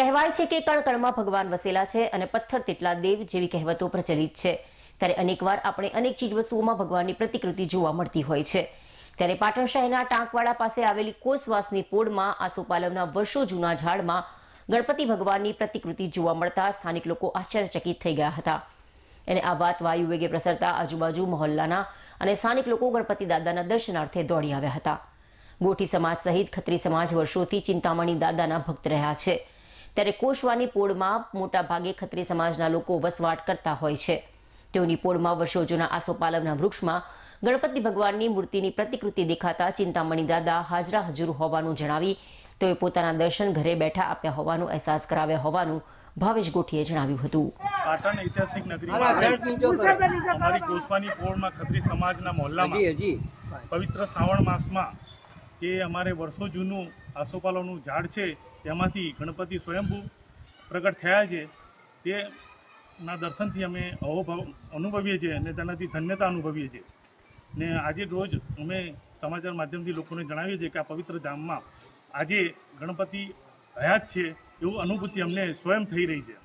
કહેવાય છે કે કણ કણમાં ભગવાન વસેલા છે અને પથ્થર તેટલા દેવ જેવી કહેવતો પ્રચલિત છે. ત્યારે અનેકવાર આપણે અનેક ચીજવસ્તુઓમાં ભગવાનની પ્રતિકૃતિ જોવા મળતી હોય છે. ત્યારે પાટણ શહેરના ટાંકવાડા પાસે આવેલી કોસવાસની પોળમાં, આસોપાલવના વર્ષો જૂના ઝાડમાં ગણપતિ ભગવાનની પ્રતિકૃતિ જોવા મળતા સ્થાનિક લોકો આશ્ચર્યચકિત થઈ ગયા હતા. અને આ વાત વાયુ વેગે પ્રસરતા આજુબાજુ મહોલ્લાના અને સ્થાનિક લોકો ગણપતિ દાદાના દર્શનાર્થે દોડી આવ્યા હતા. ગોઠી સમાજ સહિત ખત્રી સમાજ વર્ષોથી ચિંતામણી દાદાના ભક્ત રહ્યા છે. ત્યારે કોશવાની પોળમાં મોટા ભાગે ખત્રી સમાજના લોકો વસવાટ કરતા હોય છે. તેઓની પોળમાં વર્ષો જૂના આસોપાલવના વૃક્ષમાં ગણપતિ ભગવાનની મૂર્તિની પ્રતિકૃતિ દેખાતા ચિંતામણી દાદા હાજરા હજુર હોવાનું જણાવી તેઓએ પોતાના દર્શન ઘરે બેઠા આપ્યા હોવાનો અહેસાસ કરાવ્યા હોવાનું ભાવેશ ગોઠીએ જણાવ્યું હતું. પાટણ ઐતિહાસિક નગરીમાં અમારી કોસવાની પોળમાં ખત્રી સમાજના મહોલ્લામાં પવિત્ર શ્રાવણ માસમાં જે અમારે વર્ષો જૂનું આસોપાલવનું ઝાડ છે, તેમાંથી ગણપતિ સ્વયંભૂ પ્રગટ થયા છે. તેના દર્શનથી અમે અહોભાવ અનુભવીએ છીએ અને તેનાથી ધન્યતા અનુભવીએ છીએ. ને આજે રોજ અમે સમાચાર માધ્યમથી લોકોને જણાવીએ છીએ કે આ પવિત્ર ધામમાં આજે ગણપતિ હયાત છે, એવું અનુભૂતિ અમને સ્વયં થઈ રહી છે.